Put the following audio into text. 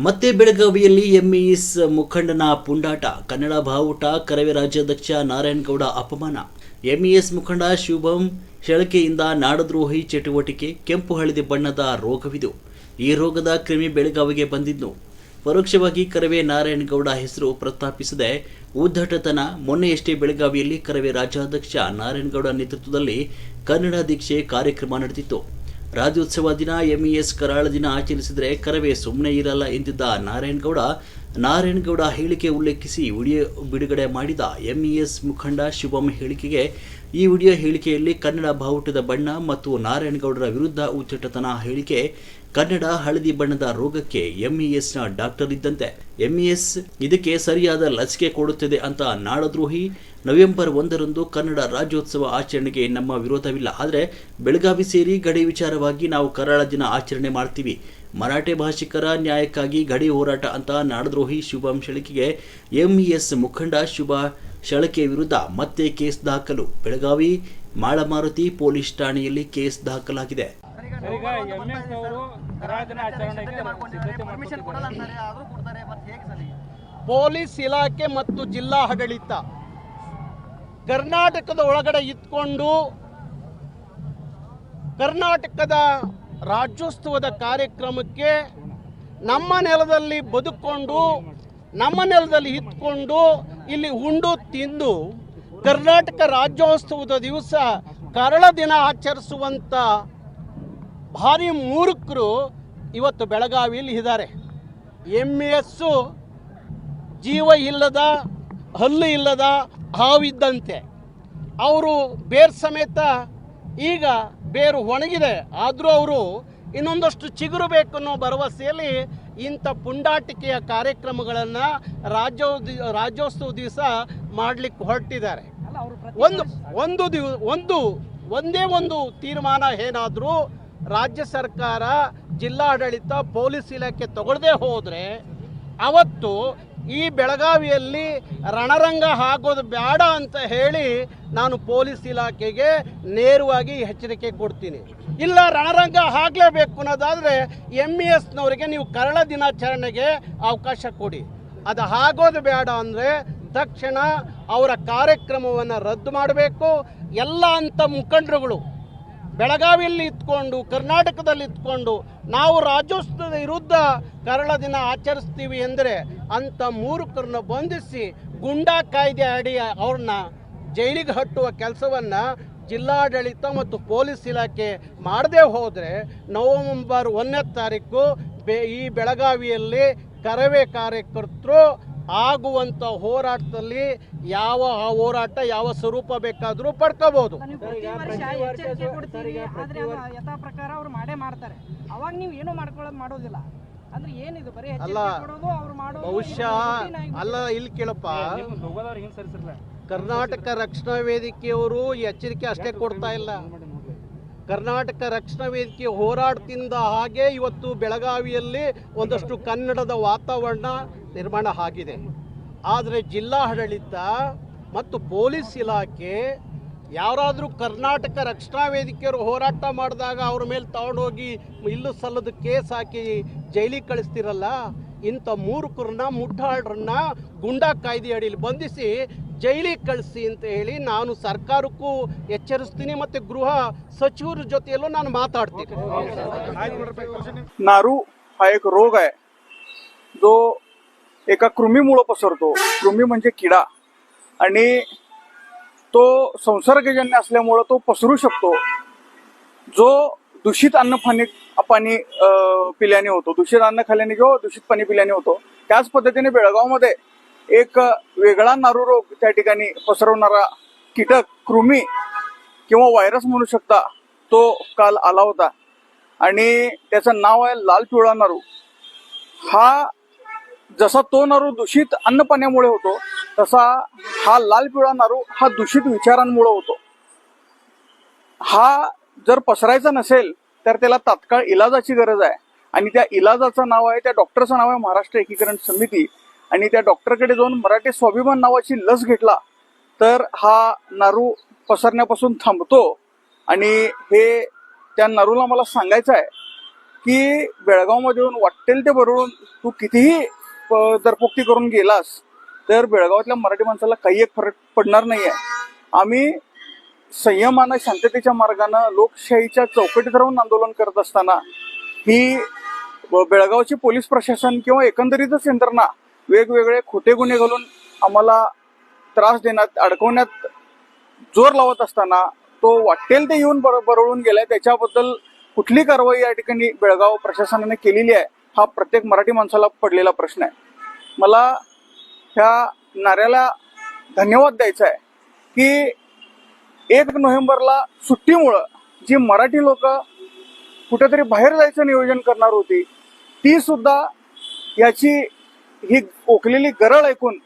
ಮತ್ತೆ ಬೆಳಗಾವಿಯಲ್ಲಿ ಎಂಇಎಸ್ ಮುಖಂಡನ ಪುಂಡಾಟ. ಕನ್ನಡ ಬಾವುಟ, ಕರವೇ ರಾಜ್ಯಾಧ್ಯಕ್ಷ ನಾರಾಯಣಗೌಡ ಅಪಮಾನ. ಎಂಇಎಸ್ ಮುಖಂಡ ಶುಭಂ, ಶೆಳಕೆಯಿಂದ ನಾಡದ್ರೋಹಿ ಚಟುವಟಿಕೆ, ಕೆಂಪು ಹಳದಿ ಬಣ್ಣದ ರೋಗವಿದು. ಈ ರೋಗದ ಕ್ರಿಮಿ ಬೆಳಗಾವಿಗೆ ಬಂದಿದ್ದು. ಪರೋಕ್ಷವಾಗಿ ಕರವೇ ನಾರಾಯಣಗೌಡ ಹೆಸರು ಪ್ರಸ್ತಾಪಿಸದೆ ಉದ್ದಟತನ ಮೊನ್ನೆಯಷ್ಟೇ ಬೆಳಗಾವಿಯಲ್ಲಿ ಕರವೇ ರಾಜ್ಯಾಧ್ಯಕ್ಷ ನಾರಾಯಣಗೌಡ ನೇತೃತ್ವದಲ್ಲಿ ಕನ್ನಡ ದೀಕ್ಷೆ ಕಾರ್ಯಕ್ರಮ ನಡೆದಿತ್ತು. ರಾಜ್ಯೋತ್ಸವ ದಿನ ಎಂಇಎಸ್ ಕರಾಳ ದಿನ ಆಚರಿಸಿದರೆ ಕರವೇ ಸುಮ್ಮನೆ ಇರಲ್ಲ ಎಂದಿದ್ದ ನಾರಾಯಣಗೌಡ ನಾರಾಯಣಗೌಡ ಹೇಳಿಕೆ ಉಲ್ಲೇಖಿಸಿ ವಿಡಿಯೋ ಬಿಡುಗಡೆ ಮಾಡಿದ ಎಂಇಎಸ್ ಮುಖಂಡ ಶುಭಂ ಹೇಳಿಕೆಗೆ, ಈ ವಿಡಿಯೋ ಹೇಳಿಕೆಯಲ್ಲಿ ಕನ್ನಡ ಬಾವುಟದ ಬಣ್ಣ ಮತ್ತು ನಾರಾಯಣಗೌಡರ ವಿರುದ್ಧ ಉಚ್ಚಟತನ ಹೇಳಿಕೆ ಕನ್ನಡ ಹಳದಿ ಬಣ್ಣದ ರೋಗಕ್ಕೆ ಎಂಇಎಸ್ನ ಡಾಕ್ಟರ್ ಇದ್ದಂತೆ. ಎಂಇಎಸ್ ಇದಕ್ಕೆ ಸರಿಯಾದ ಲಸಿಕೆ ಕೊಡುತ್ತದೆ ಅಂತ ನಾಡದ್ರೋಹಿ. ನವೆಂಬರ್ ಒಂದರಂದು ಕನ್ನಡ ರಾಜ್ಯೋತ್ಸವ ಆಚರಣೆಗೆ ನಮ್ಮ ವಿರೋಧವಿಲ್ಲ. ಆದರೆ ಬೆಳಗಾವಿ ಸೇರಿ ಗಡಿ ವಿಚಾರವಾಗಿ ನಾವು ಕರಾಳ ದಿನ ಆಚರಣೆ ಮಾಡ್ತೀವಿ. ಮರಾಠಿ ಭಾಷಿಕರ ನ್ಯಾಯಕ್ಕಾಗಿ ಗಡಿ ಹೋರಾಟ ಅಂತ ನಾಡದ್ರೋಹಿ ಶುಭಂ ಶೆಳಕಿಗೆ ಎಂಇಎಸ್ ಮುಖಂಡ ಶುಭ ಶಳಕೆ ವಿರುದ್ಧ ಮತ್ತೆ ಕೇಸ್ ದಾಖಲು. ಬೆಳಗಾವಿ ಮಾಳಮಾರುತಿ ಪೊಲೀಸ್ ಠಾಣೆಯಲ್ಲಿ ಕೇಸ್ ದಾಖಲಾಗಿದೆ. ಪೊಲೀಸ್ ಇಲಾಖೆ ಮತ್ತು ಜಿಲ್ಲಾ ಆಡಳಿತ ಕರ್ನಾಟಕದ ಒಳಗಡೆ ಇದ್ಕೊಂಡು ಕರ್ನಾಟಕದ ರಾಜ್ಯೋತ್ಸವದ ಕಾರ್ಯಕ್ರಮಕ್ಕೆ ನಮ್ಮ ನೆಲದಲ್ಲಿ ಬದುಕೊಂಡು ನಮ್ಮ ನೆಲದಲ್ಲಿ ಇದ್ಕೊಂಡು ಇಲ್ಲಿ ಉಂಡು ತಿಂದು ಕರ್ನಾಟಕ ರಾಜ್ಯೋತ್ಸವದ ದಿವಸ ಕರಳ ದಿನ ಆಚರಿಸುವಂಥ ಭಾರಿ ಮೂರ್ಖರು ಇವತ್ತು ಬೆಳಗಾವಿಯಲ್ಲಿ ಇದ್ದಾರೆ. ಎಂ ಎಸ್ಸು ಜೀವ ಇಲ್ಲದ ಹಲ್ಲು ಇಲ್ಲದ ಹಾವಿದ್ದಂತೆ. ಅವರು ಬೇರು ಸಮೇತ ಈಗ ಬೇರು ಒಣಗಿದೆ. ಆದರೂ ಅವರು ಇನ್ನೊಂದಷ್ಟು ಚಿಗುರು ಬೇಕು ಅನ್ನೋ ಭರವಸೆಯಲ್ಲಿ ಇಂಥ ಪುಂಡಾಟಿಕೆಯ ಕಾರ್ಯಕ್ರಮಗಳನ್ನು ರಾಜ್ಯೋ ರಾಜ್ಯೋತ್ಸವ ದಿವಸ ಮಾಡಲಿಕ್ಕೆ ಹೊರಟಿದ್ದಾರೆ. ಒಂದು ಒಂದು ದಿವ ಒಂದು ಒಂದೇ ಒಂದು ತೀರ್ಮಾನ ಏನಾದರೂ ರಾಜ್ಯ ಸರ್ಕಾರ ಜಿಲ್ಲಾಡಳಿತ ಪೊಲೀಸ್ ಇಲಾಖೆ ತಗೊಳ್ಳದೆ ಹೋದರೆ ಅವತ್ತು ಈ ಬೆಳಗಾವಿಯಲ್ಲಿ ರಣರಂಗ ಆಗೋದು ಬೇಡ ಅಂತ ಹೇಳಿ ನಾನು ಪೊಲೀಸ್ ಇಲಾಖೆಗೆ ನೇರವಾಗಿ ಎಚ್ಚರಿಕೆ ಕೊಡ್ತೀನಿ. ಇಲ್ಲ, ರಣರಂಗ ಆಗಲೇಬೇಕು ಅನ್ನೋದಾದರೆ ಎಂ ಇ ಎಸ್ನವರಿಗೆ ನೀವು ಕರಳ ದಿನಾಚರಣೆಗೆ ಅವಕಾಶ ಕೊಡಿ. ಅದು ಆಗೋದು ಬೇಡ ಅಂದರೆ ತಕ್ಷಣ ಅವರ ಕಾರ್ಯಕ್ರಮವನ್ನು ರದ್ದು ಮಾಡಬೇಕು. ಎಲ್ಲ ಅಂಥ ಮುಖಂಡರುಗಳು ಬೆಳಗಾವಿಯಲ್ಲಿ ಇತ್ಕೊಂಡು ಕರ್ನಾಟಕದಲ್ಲಿ ಇತ್ಕೊಂಡು ನಾವು ರಾಜ್ಯೋತ್ಸವದ ವಿರುದ್ಧ ಕರಳ ದಿನ ಆಚರಿಸ್ತೀವಿ ಎಂದರೆ ಅಂಥ ಮೂರುಕರನ್ನು ಬಂಧಿಸಿ ಗುಂಡಾ ಕಾಯ್ದೆ ಅಡಿ ಅವ್ರನ್ನ ಜೈಲಿಗೆ ಹಟ್ಟುವ ಕೆಲಸವನ್ನು ಜಿಲ್ಲಾಡಳಿತ ಮತ್ತು ಪೊಲೀಸ್ ಇಲಾಖೆ ಮಾಡದೇ ಹೋದರೆ ನವಂಬರ್ ಒಂದನೇ ತಾರೀಕು ಬೆ ಈ ಬೆಳಗಾವಿಯಲ್ಲಿ ಕರವೇ ಕಾರ್ಯಕರ್ತರು ಆಗುವಂಥ ಹೋರಾಟದಲ್ಲಿ ಯಾವ ಆ ಹೋರಾಟ ಯಾವ ಸ್ವರೂಪ ಬೇಕಾದರೂ ಪಡ್ಕೋಬಹುದು ನೀವು ಪ್ರತಿ ವರ್ಷ ಎಚ್ಚರಿಕೆ ಆದ್ರೆ ಅದು ಯಥಾ ಪ್ರಕಾರ ಅವ್ರು ಮಾಡೇ ಮಾಡ್ತಾರೆ. ಅವಾಗ ನೀವು ಏನು ಮಾಡ್ಕೊಳ್ಳೋದು ಮಾಡೋದಿಲ್ಲ. ಅಂದ್ರೆ ಏನಿದು ಬರೀ ಅಲ್ಲ, ಬಹುಶಃ ಅಲ್ಲ ಇಲ್ಲಿ ಕೇಳಪ್ಪ. ಕರ್ನಾಟಕ ರಕ್ಷಣಾ ವೇದಿಕೆಯವರು ಈ ಎಚ್ಚರಿಕೆ ಅಷ್ಟೇ ಕೊಡ್ತಾ ಇಲ್ಲ. ಕರ್ನಾಟಕ ರಕ್ಷಣಾ ವೇದಿಕೆ ಹೋರಾಡ್ತಿದ್ದ ಹಾಗೆ ಇವತ್ತು ಬೆಳಗಾವಿಯಲ್ಲಿ ಒಂದಷ್ಟು ಕನ್ನಡದ ವಾತಾವರಣ ನಿರ್ಮಾಣ ಆಗಿದೆ. ಆದರೆ ಜಿಲ್ಲಾ ಆಡಳಿತ ಮತ್ತು ಪೊಲೀಸ್ ಇಲಾಖೆ ಯಾರಾದರೂ ಕರ್ನಾಟಕ ರಕ್ಷಣಾ ವೇದಿಕೆಯವರು ಹೋರಾಟ ಮಾಡಿದಾಗ ಅವ್ರ ಮೇಲೆ ತಗೊಂಡೋಗಿ ಇಲ್ಲು ಸಲ್ಲದ ಕೇಸ್ ಹಾಕಿ ಜೈಲಿಗೆ ಕಳಿಸ್ತಿರಲ್ಲ, ಇಂಥ ಮೂರ್ಖರನ್ನ ಮುಟ್ಟಾಳ್ರನ್ನ ಗುಂಡಾ ಕಾಯ್ದೆ ಅಡಿಯಲ್ಲಿ ಬಂಧಿಸಿ ಜೈಲಿಗೆ ಕಳಿಸಿ ಅಂತ ಹೇಳಿ ನಾನು ಸರ್ಕಾರಕ್ಕೂ ಎಚ್ಚರಿಸ್ತೀನಿ ಮತ್ತು ಗೃಹ ಸಚಿವರ ಜೊತೆಯಲ್ಲೂ ನಾನು ಮಾತಾಡ್ತೀನಿ नारू हा एक रोग आहे जो एका कृमीमुळं पसरतो कृमी म्हणजे किडा आणि तो संसर्गजन्य असल्यामुळं तो पसरू शकतो जो दूषित अन्न पाणी पाणी अं, पिल्याने होतो दूषित अन्न खाल्ल्याने जो दूषित पाणी पिल्याने होतो त्याच पद्धतीने बेळगावमध्ये एक वेगळा नारू रोग त्या ठिकाणी पसरवणारा कीटक कृमी किंवा व्हायरस म्हणू शकता तो काल आला होता. आणि त्याचं नाव आहे लाल पिवळा नारू. हा जसा तो नारू दूषित अन्न पाण्यामुळे होतो तसा हा लाल पिवळा नारू हा दूषित विचारांमुळे होतो. हा जर पसरायचा नसेल तर त्याला तात्काळ इलाजाची गरज आहे. आणि त्या इलाजाचं नाव आहे त्या डॉक्टरचं नाव आहे महाराष्ट्र एकीकरण समिती. आणि त्या डॉक्टरकडे जाऊन मराठी स्वाभिमान नावाची लस घेतला तर हा नारू पसरण्यापासून थांबतो. आणि हे त्या नारूला मला सांगायचं आहे की बेळगावमध्ये येऊन वाटेल ते बरोबर तू कितीही प- दरपोक्ती करून गेलास तर बेळगावातल्या मराठी माणसाला काही एक फरक पडणार नाही आहे आम्ही संयमानं शांततेच्या मार्गानं लोकशाहीच्या चौकटीत राहून आंदोलन करत असताना ही बेळगावची पोलीस प्रशासन किंवा एकंदरीतच यंत्रणा वेगवेगळे खोटे गुन्हे घालून आम्हाला त्रास देण्यात अडकवण्यात जोर लावत असताना तो वाटेल ते येऊन बर बरळून गेलाय. त्याच्याबद्दल कुठली कारवाई या ठिकाणी बेळगाव प्रशासनाने केलेली आहे हा प्रत्येक मराठी माणसाला पडलेला प्रश्न आहे. मला ह्या नाऱ्याला धन्यवाद द्यायचा आहे की एक नोव्हेंबरला सुट्टीमुळं जी मराठी लोक कुठेतरी बाहेर जायचं नियोजन करणार होती ती सुद्धा याची ही ओकलेली गरळ ऐकून